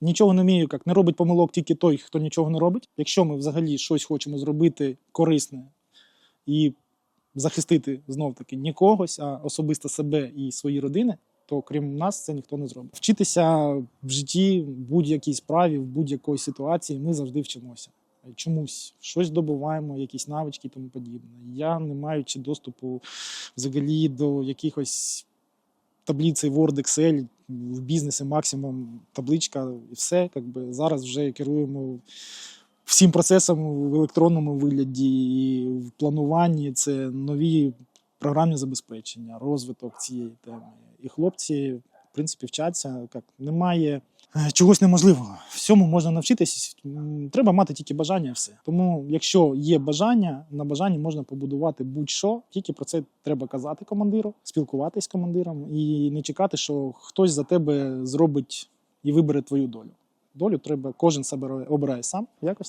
Нічого не вмію, як не робить помилок тільки той, хто нічого не робить. Якщо ми взагалі щось хочемо зробити корисне і захистити знов таки не когось, а особисто себе і свої родини, то крім нас це ніхто не зробить. Вчитися в житті, в будь-якій справі, в будь-якій ситуації ми завжди вчимося. Чомусь щось добуваємо, якісь навички і тому подібне. Я не маючи доступу взагалі до якихось таблиці Word, Excel, в бізнесі максимум табличка і все. Якби зараз вже керуємо всім процесом в електронному вигляді, і в плануванні це нові програмні забезпечення, розвиток цієї теми. І хлопці, принципі, вчаться. Як немає е, чогось неможливого. Всьому можна навчитись. М, Треба мати тільки бажання, все. Тому, якщо є бажання, на бажанні можна побудувати будь-що. Тільки про це треба казати командиру, спілкуватись з командиром і не чекати, що хтось за тебе зробить і вибере твою долю. Долю треба кожен себе обирає сам. Якось